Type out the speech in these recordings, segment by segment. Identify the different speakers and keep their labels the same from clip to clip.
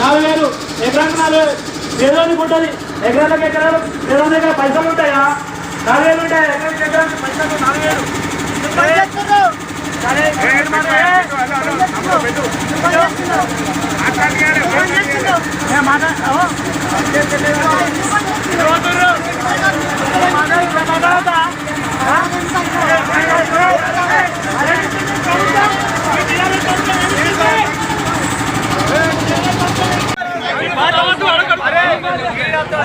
Speaker 1: యాభై వేలు ఎకరానికి నాలుగు పేదోనికి ఉంటుంది ఎకరాలకు ఎకరాలు పేదోని దగ్గర పైసలు ఉంటాయా నాలుగు వేలు ఉంటాయి ఎకరానికి పైసలు నాలుగు వేలు మాట్లాడుతున్నావు కాదు.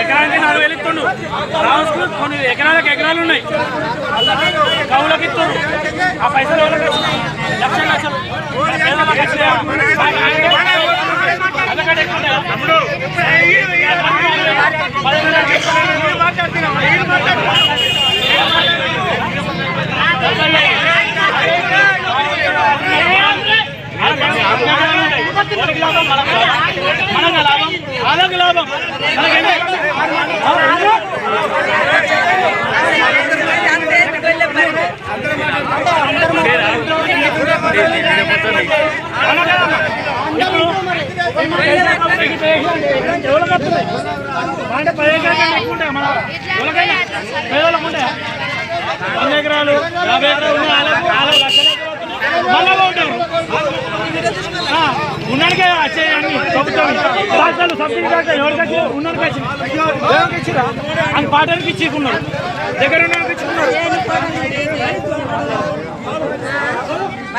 Speaker 1: ఎకరానికి నాలుగు వేలు ఇస్తుండు రావచ్చు కొన్ని ఎకరాలకు ఎకరాలు ఉన్నాయి. కవులకు ఆ పైసలు లక్షలు లక్షలు. మనకు లాభం. వాళ్ళకి లాభం. అంటే పది ఎకరాల ఎక్కువ మన ఎవరికైనా పేదలకు ఉంటాయా వంద ఎకరాలు యాభై ఎకరాలు ఉన్నాయి మళ్ళా ప్రభుత్వం రాష్ట్రాలు సబ్సిడీ కాక ఉన్నాడికి ఇచ్చిరా అని పాటలకి ఇచ్చుకున్నారు దగ్గర ఉన్నోడికి ఇచ్చుకున్నారు